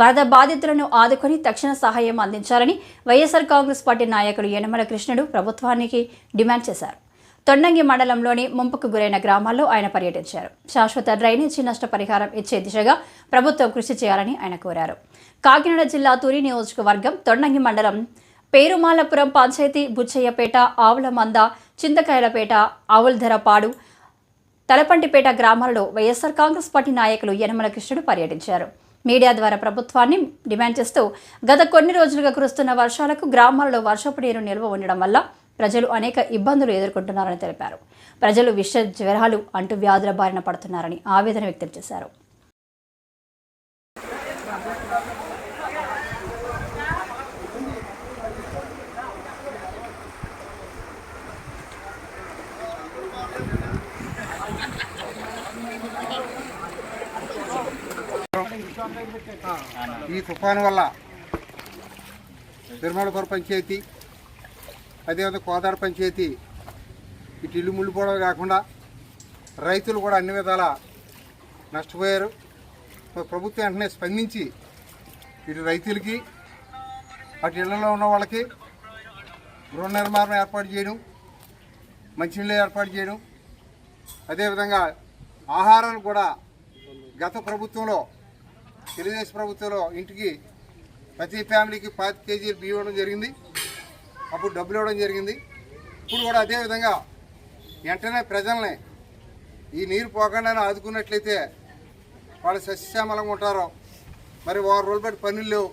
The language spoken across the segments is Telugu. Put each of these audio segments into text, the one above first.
వరద బాధితులను ఆదుకొని తక్షణ సహాయం అందించాలని వైఎస్ఆర్ కాంగ్రెస్ పార్టీ నాయకులు యనమల కృష్ణుడు ప్రభుత్వానికి డిమాండ్ చేశారు. తొండంగి మండలంలోని ముంపుకు గురైన గ్రామాల్లో ఆయన పర్యటించారు. శాశ్వత డ్రైనేజీ నష్టపరిహారం ఇచ్చే దిశగా ప్రభుత్వం కృషి చేయాలని ఆయన కోరారు. కాకినాడ జిల్లా తూరి నియోజకవర్గం తొండంగి మండలం పేరుమాలపురం పంచాయతీ బుచ్చయ్యపేట ఆవులమంద చింతకాయలపేట ఆవులధరపాడు తలపంటిపేట గ్రామాలలో వైఎస్ఆర్ కాంగ్రెస్ పార్టీ నాయకులు యనమల కృష్ణుడు పర్యటించారు. మీడియా ద్వారా ప్రభుత్వాన్ని డిమాండ్ చేస్తూ గత కొన్ని రోజులుగా కురుస్తున్న వర్షాలకు గ్రామాలలో వర్షపు నీరు నిల్వ ఉండడం వల్ల ప్రజలు అనేక ఇబ్బందులు ఎదుర్కొంటున్నారని తెలిపారు. ప్రజలు విష జ్వరాలు అంటూ వ్యాధుల బారిన పడుతున్నారని ఆవేదన వ్యక్తం చేశారు. ఈ తుఫాను వల్ల తిరుమలపురం పంచాయతీ అదేవిధంగా కోదాడ పంచాయతీ ఇటు ఇల్లు ముళ్ళిపోవడం కాకుండా రైతులు కూడా అన్ని విధాల నష్టపోయారు. ప్రభుత్వం వెంటనే స్పందించి ఇటు రైతులకి అటు ఇళ్ళలో ఉన్న వాళ్ళకి గృహ నిర్మాణం ఏర్పాటు చేయడం మంచినీళ్ళు ఏర్పాటు చేయడం అదేవిధంగా ఆహారాలు కూడా గత ప్రభుత్వంలో తెలుగుదేశం ప్రభుత్వంలో ఇంటికి ప్రతి ఫ్యామిలీకి పాతి కేజీలు బియ్యం ఇవ్వడం జరిగింది. అప్పుడు డబ్బులు ఇవ్వడం జరిగింది. ఇప్పుడు కూడా అదేవిధంగా వెంటనే ప్రజల్ని ఈ నీరు పోకుండా ఆదుకున్నట్లయితే వాళ్ళు సస్యశ్యామలంగా ఉంటారు. మరి వారు రోజులు బట్టి పనులు లేవు.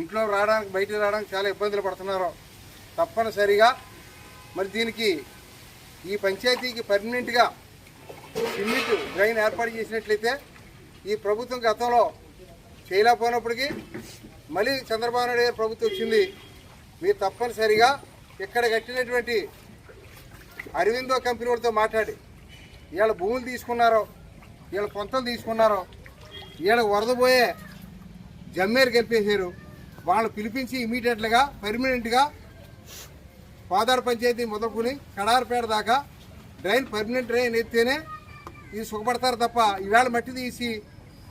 ఇంట్లో రావడానికి బయటికి రావడానికి చాలా ఇబ్బందులు పడుతున్నారు. తప్పనిసరిగా మరి దీనికి ఈ పంచాయతీకి పర్మనెంట్గా సిమెంట్ డ్రైన్ ఏర్పాటు చేసినట్లయితే ఈ ప్రభుత్వం గతంలో చేయలేకపోయినప్పటికీ మళ్ళీ చంద్రబాబు నాయుడు గారి ప్రభుత్వం వచ్చింది. మీరు తప్పనిసరిగా ఇక్కడ కట్టినటువంటి అరవిందో కంపెనీ వాళ్ళతో మాట్లాడి. వీళ్ళ భూములు తీసుకున్నారో వీళ్ళ పొంతలు తీసుకున్నారో వీళ్ళకి వరద పోయే జమ్మేరు కలిపేశారు వాళ్ళు పిలిపించి ఇమీడియట్లుగా పర్మనెంట్గా పాదారు పంచాయతీ మొదలుకొని కడారపేట దాకా డ్రైన్ పర్మనెంట్ డ్రైన్ ఎత్తేనే ఇది సుఖపడతారు తప్ప ఈవేళ మట్టి తీసి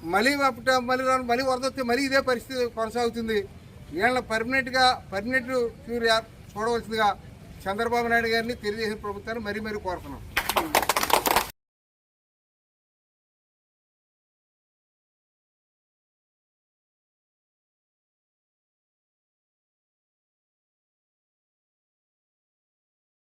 మళ్ళీ అప్పుడు మళ్ళీ రాను- మళ్ళీ వరద వస్తే మళ్ళీ ఇదే పరిస్థితి కొనసాగుతుంది. వీళ్ళని పర్మనెంట్గా పర్మనెంట్ క్యూర్ చూడవలసిందిగా చంద్రబాబు నాయుడు గారిని తెలుగుదేశం ప్రభుత్వాన్ని మరీ మరీ కోరుతున్నాం.